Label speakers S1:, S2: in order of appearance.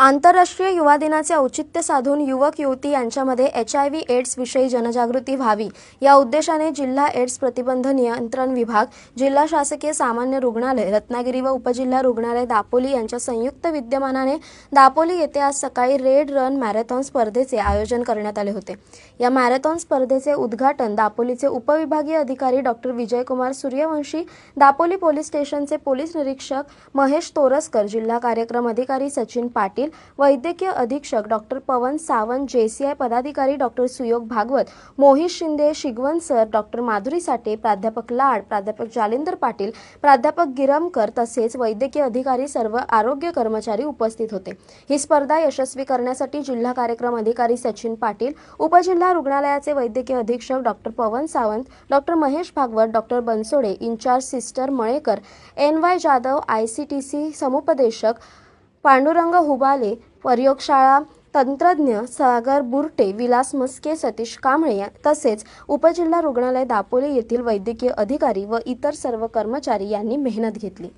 S1: आंतरराष्ट्रीय युवा दिनाचे औचित्य साधून युवक युवती यांच्यामध्ये एच आय व्ही एड्स विषयी जनजागृती व्हावी. या उद्देशाने जिल्हा एड्स प्रतिबंध नियंत्रण विभाग जिल्हा शासकीय सामान्य रुग्णालय रत्नागिरी व उपजिल्हा रुग्णालय दापोली यांच्या संयुक्त विद्यमानाने दापोली येथे आज सकाळी रेड रन मॅरेथॉन स्पर्धेचे आयोजन करण्यात आले होते. या मॅरेथॉन स्पर्धेचे उद्घाटन दापोलीचे उपविभागीय अधिकारी डॉक्टर विजयकुमार सूर्यवंशी दापोली पोलीस स्टेशनचे पोलीस निरीक्षक महेश तोरसकर जिल्हा कार्यक्रम अधिकारी सचिन पाटील वैद्यकीय अधीक्षक डॉक्टर पवन सावंत जेसीआय पदाधिकारी doctor Suyog Bhagwat Mohit Shinde Shigwan sir doctor Madhuri Sathe प्राध्यापक लाड प्राध्यापक जालिंदर पाटील प्राध्यापक गिरमकर तसेच वैद्यकीय अधिकारी सर्व आरोग्य कर्मचारी उपस्थित होते. ही स्पर्धा यशस्वी करण्यासाठी जिल्हा कार्यक्रम अधिकारी सचिन पाटील उपजिल्हा रुग्णालयाचे वैद्यकीय अधीक्षक doctor Pawan Sawant doctor Mahesh Bhagwat doctor Bansode in charge sister Malekar N Y Jadhav I C T C समुपदेशक पांडुरंग हुबाले प्रयोगशाळा तंत्रज्ञ सागर बुरटे विलास मस्के सतीश कांबळे तसेच उपजिल्हा रुग्णालय दापोली येथील वैद्यकीय अधिकारी व इतर सर्व कर्मचारी यांनी मेहनत घेतली.